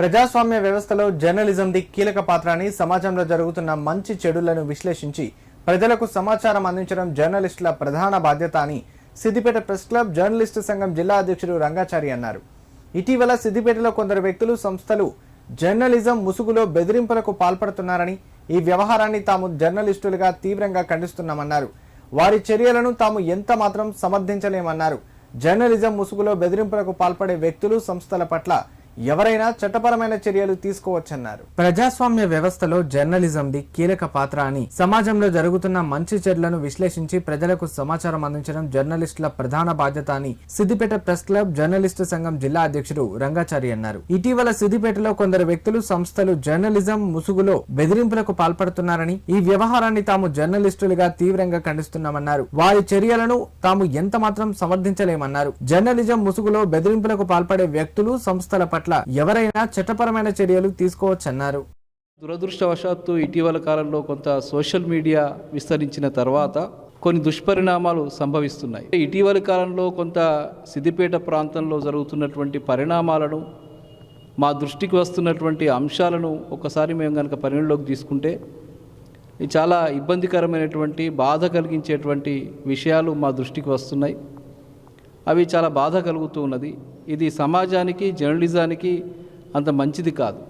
ప్రజాస్వామ్య వ్యవస్థలో జర్నలిజంది కీలక పాత్ర అని సమాజంలో జరుగుతున్న మంచి చెడులను విశ్లేషించి ప్రజలకు సమాచారం అందించడం జర్నలిస్టుల ప్రధాన బాధ్యత అని సిద్దిపేట ప్రెస్ క్లబ్ జర్నలిస్టు సంఘం జిల్లా అధ్యక్షుడు రంగాచారి అన్నారు. ఇటీవల సిద్దిపేటలో కొందరు వ్యక్తులు సంస్థలు జర్నలిజం ముసుగులో బెదిరింపులకు పాల్పడుతున్నారని ఈ వ్యవహారాన్ని తాము జర్నలిస్టులుగా తీవ్రంగా ఖండిస్తున్నామన్నారు. వారి చర్యలను తాము ఎంత మాత్రం సమర్థించలేమన్నారు. జర్నలిజం ముసుగులో బెదిరింపులకు పాల్పడే వ్యక్తులు సంస్థల పట్ల ఎవరైనా చట్టపరమైన చర్యలు తీసుకోవచ్చన్నారు. ప్రజాస్వామ్య వ్యవస్థలో జర్నలిజంది కీలక పాత్ర అని సమాజంలో జరుగుతున్న మంచి చెడులను విశ్లేషించి ప్రజలకు సమాచారం అందించడం జర్నలిస్టుల ప్రధాన బాధ్యత అని సిద్దిపేట ప్రెస్ క్లబ్ జర్నలిస్టు సంఘం జిల్లా అధ్యక్షుడు రంగాచారి అన్నారు. ఇటీవల సిద్దిపేటలో కొందరు వ్యక్తులు సంస్థలు జర్నలిజం ముసుగులో బెదిరింపులకు పాల్పడుతున్నారని ఈ వ్యవహారాన్ని తాము జర్నలిస్టులుగా తీవ్రంగా ఖండిస్తున్నామన్నారు. వారి చర్యలను తాము ఎంత మాత్రం సమర్థించలేమన్నారు. జర్నలిజం ముసుగులో బెదిరింపులకు పాల్పడే వ్యక్తులు సంస్థల పట్ల ఎవరైనా చట్టపరమైన చర్యలు తీసుకోవచ్చన్నారు. దురదృష్టవశాత్తు ఇటీవల కాలంలో కొంత సోషల్ మీడియా విస్తరించిన తర్వాత కొన్ని దుష్పరిణామాలు సంభవిస్తున్నాయి. ఇటీవల కాలంలో కొంత సిద్దిపేట ప్రాంతంలో జరుగుతున్నటువంటి పరిణామాలను మా దృష్టికి వస్తున్నటువంటి అంశాలను ఒకసారి మేము కనుక పరిగణలోకి తీసుకుంటే చాలా ఇబ్బందికరమైనటువంటి బాధ కలిగించేటువంటి విషయాలు మా దృష్టికి వస్తున్నాయి. అవి చాలా బాధ కలుగుతూ ఉన్నది. ఇది సమాజానికి జర్నలిజానికి అంత మంచిది కాదు.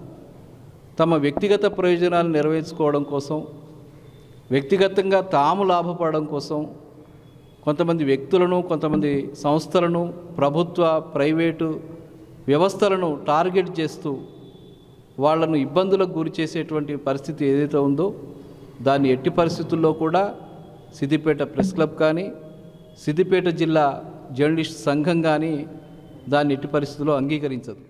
తమ వ్యక్తిగత ప్రయోజనాలు నెరవేర్చుకోవడం కోసం వ్యక్తిగతంగా తాము లాభపడడం కోసం కొంతమంది వ్యక్తులను కొంతమంది సంస్థలను ప్రభుత్వ ప్రైవేటు వ్యవస్థలను టార్గెట్ చేస్తూ వాళ్ళను ఇబ్బందులకు గురి చేసేటువంటి పరిస్థితి ఏదైతే ఉందో దాన్ని ఎట్టి పరిస్థితుల్లో కూడా సిద్దిపేట ప్రెస్ క్లబ్ కానీ సిద్దిపేట జిల్లా జర్నలిస్ట్ సంఘం కానీ దాన్ని ఎట్టి పరిస్థితుల్లో అంగీకరించదు.